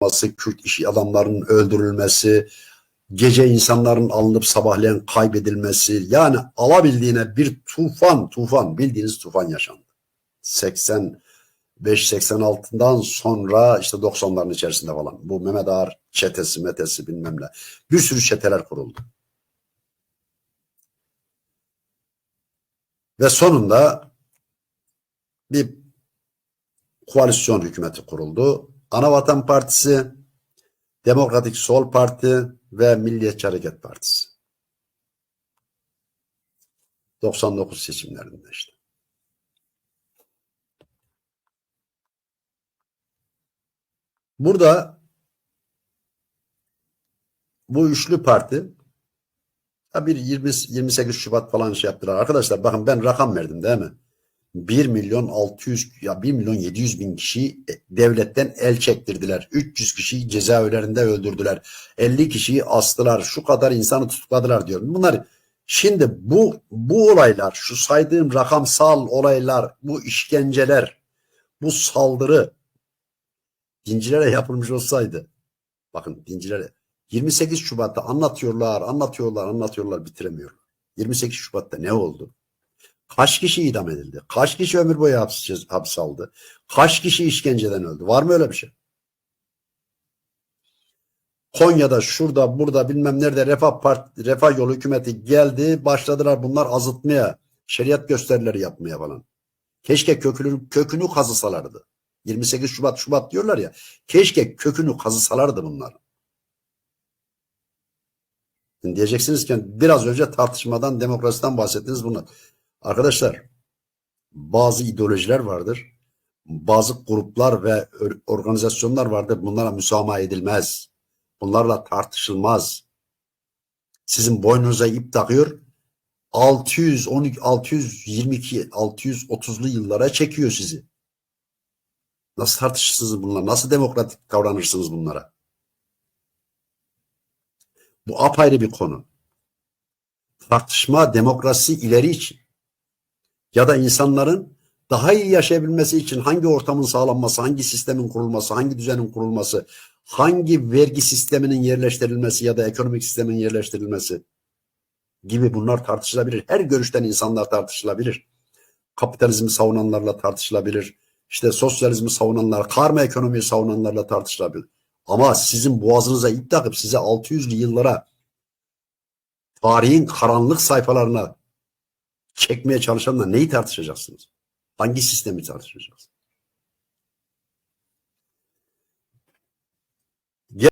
olması, Kürt iş adamlarının öldürülmesi, gece insanların alınıp sabahleyin kaybedilmesi yani alabildiğine bir tufan tufan bildiğiniz tufan yaşandı. 85-86'dan sonra işte 90'ların içerisinde falan bu Mehmet Ağar çetesi metesi bilmem ne bir sürü çeteler kuruldu. Ve sonunda bir koalisyon hükümeti kuruldu. Anavatan Partisi, Demokratik Sol Parti ve Milliyetçi Hareket Partisi. 99 seçimlerinde işte. Burada bu üçlü parti bir 20, 28 Şubat falan şey yaptılar. Arkadaşlar bakın ben rakam verdim değil mi? 1 milyon 600 ya 1 milyon 700 bin kişi devletten el çektirdiler. 300 kişiyi cezaevlerinde öldürdüler. 50 kişiyi astılar. Şu kadar insanı tutukladılar diyorum. Bunlar şimdi bu bu olaylar, şu saydığım rakamsal olaylar, bu işkenceler, bu saldırı dincilere yapılmış olsaydı bakın dincilere 28 Şubat'ta anlatıyorlar, anlatıyorlar, anlatıyorlar bitiremiyor. 28 Şubat'ta ne oldu? Kaç kişi idam edildi? Kaç kişi ömür boyu hapis, hapis aldı? Kaç kişi işkenceden öldü? Var mı öyle bir şey? Konya'da şurada burada bilmem nerede Refah Parti, Refah Yolu hükümeti geldi. Başladılar bunlar azıtmaya, şeriat gösterileri yapmaya falan. Keşke kökünü, kökünü kazısalardı. 28 Şubat Şubat diyorlar ya. Keşke kökünü kazısalardı bunlar. Diyeceksiniz ki biraz önce tartışmadan, demokrasiden bahsettiniz bunlar. Arkadaşlar bazı ideolojiler vardır. Bazı gruplar ve organizasyonlar vardır. Bunlara müsamaha edilmez. Bunlarla tartışılmaz. Sizin boynunuza ip takıyor. 612, 622, 630'lu yıllara çekiyor sizi. Nasıl tartışırsınız bunlar? Nasıl demokratik davranırsınız bunlara? Bu apayrı bir konu. Tartışma demokrasi ileri için ya da insanların daha iyi yaşayabilmesi için hangi ortamın sağlanması, hangi sistemin kurulması, hangi düzenin kurulması, hangi vergi sisteminin yerleştirilmesi ya da ekonomik sistemin yerleştirilmesi gibi bunlar tartışılabilir. Her görüşten insanlar tartışılabilir. Kapitalizmi savunanlarla tartışılabilir. İşte sosyalizmi savunanlar, karma ekonomiyi savunanlarla tartışılabilir. Ama sizin boğazınıza ip takıp size 600'lü yıllara tarihin karanlık sayfalarına çekmeye çalışanla neyi tartışacaksınız? Hangi sistemi tartışacaksınız?